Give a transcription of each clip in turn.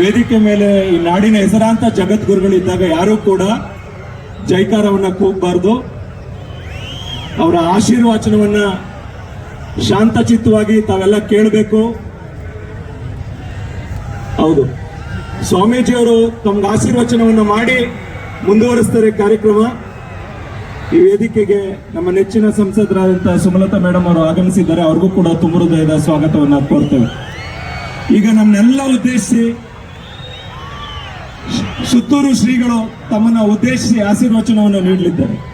ವೇದಿಕೆ ಮೇಲೆ ಈ ನಾಡಿನ ಹೆಸರಾಂತ ಜಗದ್ಗುರುಗಳಿದ್ದಾಗ ಯಾರೂ ಕೂಡ ಜೈಕಾರವನ್ನ ಕೂಗಬಾರ್ದು. ಅವರ ಆಶೀರ್ವಾಚನವನ್ನ ಶಾಂತಚಿತ್ತವಾಗಿ ತಾವೆಲ್ಲ ಕೇಳಬೇಕು. ಹೌದು. ಸ್ವಾಮೀಜಿಯವರು ತಮ್ಗೆ ಆಶೀರ್ವಚನವನ್ನ ಮಾಡಿ ಮುಂದುವರಿಸ್ತಾರೆ ಕಾರ್ಯಕ್ರಮ. ಈ ವೇದಿಕೆಗೆ ನಮ್ಮ ನೆಚ್ಚಿನ ಸಂಸದರಾದಂತಹ ಸುಮಲತಾ ಮೇಡಮ್ ಅವರು ಆಗಮಿಸಿದ್ದಾರೆ. ಅವ್ರಿಗೂ ಕೂಡ ತುಂಬ ಹೃದಯದ ಸ್ವಾಗತವನ್ನ ಕೋರ್ತೇವೆ. ಈಗ ನಮ್ಮನ್ನೆಲ್ಲ ಉದ್ದೇಶಿಸಿ ಸುತ್ತೂರು ಶ್ರೀಗಳು ತಮ್ಮನ್ನ ಉದ್ದೇಶಿಸಿ ಆಶೀರ್ವಚನವನ್ನು ನೀಡಲಿದ್ದಾರೆ.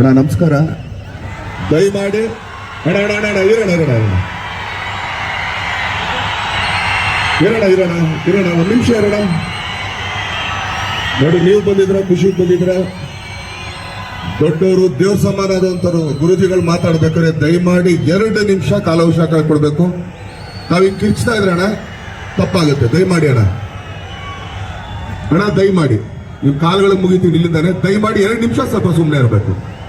ಅಣ್ಣ, ನಮಸ್ಕಾರ. ದಯಮಾಡಿ. ಮಾಡಿ ಅಣ್ಣ ಅಣ್ಣ ಅಣ್ಣ, ಇರೋಣ ಇರೋಣ ಇರೋಣ. ಇರೋಣ ಇರೋಣ ಒಂದು ನಿಮಿಷ ಇರೋಣ. ನೋಡಿ, ನೀವು ಬಂದಿದ್ರ ಖುಷಿ ಬಂದಿದ್ರ, ದೊಡ್ಡವರು, ದೇವ್ರ ಸಮಾನ ಆದಂತರು ಗುರುಜಿಗಳು ಮಾತಾಡ್ಬೇಕಾದ್ರೆ ದಯಮಾಡಿ ಎರಡು ನಿಮಿಷ ಕಾಲಾವಕಾಶ ಕೊಡ್ಬೇಕು ನಾವ್ ಹಿಂಗ್ ಕಿರ್ಚ್ತಾ ಇದ್ರೆ ಅಣ್ಣ, ತಪ್ಪಾಗುತ್ತೆ. ದಯಮಾಡಿ ಅಣ್ಣ. ಅಣ್ಣ, ದಯಮಾಡಿ. ನೀವು ಕಾಲುಗಳಿಗೆ ಮುಗಿತೀವಿ ಇಲ್ಲಿಂದಾನೆ ದಯಮಾಡಿ ಎರಡು ನಿಮಿಷ ಸ್ವಲ್ಪ ಸುಮ್ಮನೆ ಇರಬೇಕು.